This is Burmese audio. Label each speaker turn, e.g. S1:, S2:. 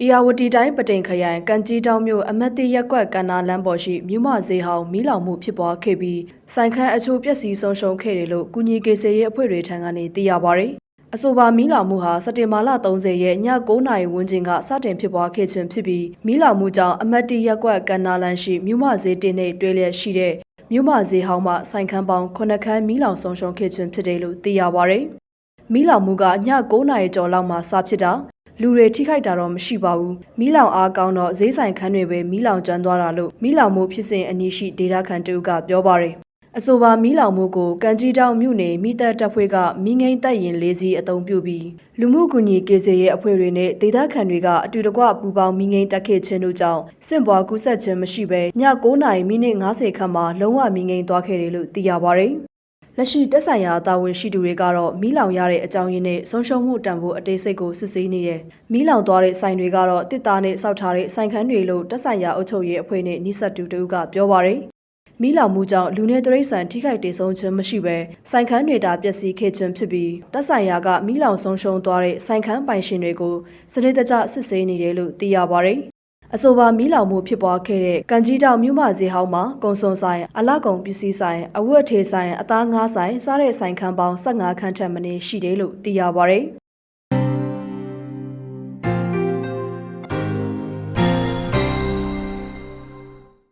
S1: ။ဤယာဝတီတိုင်းပတိန်ခရိုင်ကံကြီးတောင်မြို့အမတ်တိရက်ကွက်ကန္နာလမ်းပေါ်ရှိမြို့မဈေးဟောင်းမီးလောင်မှုဖြစ်ပွားခဲ့ပြီးဆိုင်ခန်းအချို့ပျက်စီးဆုံးရှုံးခဲ့တယ်လို့ကုညီကေဆေရဲ့အဖွဲ့တွေထံကနေသိရပါဗျ။အဆိုပါမီးလောင်မှုဟာစက်တင်ဘာလ30ရက်ည9:00နာရီဝန်းကျင်ကစတင်ဖြစ်ပွားခဲ့ခြင်းဖြစ်ပြီးမီးလောင်မှုကြောင့်အမတ်တိရက်ကွက်ကန္နာလမ်းရှိမြို့မဈေးတင်နဲ့တွဲလျက်ရှိတဲ့မြို့မဈေးဟောင်းမှာဆိုင်ခန်းပေါင်း9ခန်းမီးလောင်ဆုံးရှုံးခဲ့ခြင်းဖြစ်တယ်လို့သိရပါဗျ။မီးလောင်မှုကည9:00နာရီကျော်လောက်မှစဖြစ်တာ လူတွေထိခိုက်တာတော့မရှိပါဘူးမီးလောင်အားကောင်းတော့ဈေးဆိုင်ခန်းတွေပဲမီးလောင်ကျွမ်းသွားတာလို့မီးလောင်မှုဖြစ်စဉ်အနည်းရှိဒေတာခန်တူကပြောပါတယ်အဆိုပါမီးလောင်မှုကိုကံကြီးတောင်မြို့နယ်မိသက်တပ်ဖွဲ့ကမီးငိမ့်တပ်ရင်လေးစီးအုံပြုပြီးလူမှုကူညီကေစေရဲ့အဖွဲ့တွေနဲ့ဒေသခံတွေကအတူတကွပူပေါင်းမီးငိမ့်တက်ခဲ့ခြင်းတို့ကြောင့်စင့်ပွားကူးဆက်ခြင်းမရှိဘဲည9:00နာရီမိနစ်50ခန့်မှာလုံးဝမီးငိမ့်သွားခဲ့တယ်လို့သိရပါတယ် လက်ရှိတက်ဆိုင်ရာတာဝန်ရှိသူတွေကတော့မီးလောင်ရတဲ့အကြောင်းရင်းနဲ့ဆုံးရှုံးမှုတန်ဖိုးအသေးစိတ်ကိုစစ်ဆေးနေတယ်။မီးလောင်သွားတဲ့ဆိုင်တွေကတော့တစ်သားနဲ့စောက်ထားတဲ့ဆိုင်ခန်းတွေလို့တက်ဆိုင်ရာအုပ်ချုပ်ရေးအဖွဲ့နဲ့နှိဆက်တူတူကပြောပါရယ်။မီးလောင်မှုကြောင့်လူနေတရိတ်ဆန်ထိခိုက်ဒေဆုံးခြင်းမရှိဘဲဆိုင်ခန်းတွေတာပျက်စီးခဲ့ခြင်းဖြစ်ပြီးတက်ဆိုင်ရာကမီးလောင်ဆုံးရှုံးသွားတဲ့ဆိုင်ခန်းပိုင်ရှင်တွေကိုစနစ်တကျစစ်ဆေးနေတယ်လို့သိရပါရယ်။ အဆိုပါမီးလောင်မှုဖြစ်ပွားခဲ့တဲ့ကံကြီးတောင်မြို့မဈေးဟောင်းမှာကုံစုံဆိုင်အလကုံပစ္စည်းဆိုင်အဝတ်အထည်ဆိုင်အသားငါးဆိုင်စားတဲ့ဆိုင်ခန်းပေါင်း15ခန်းထက်မနည်းရှိတယ်လို့သိရပါဗျ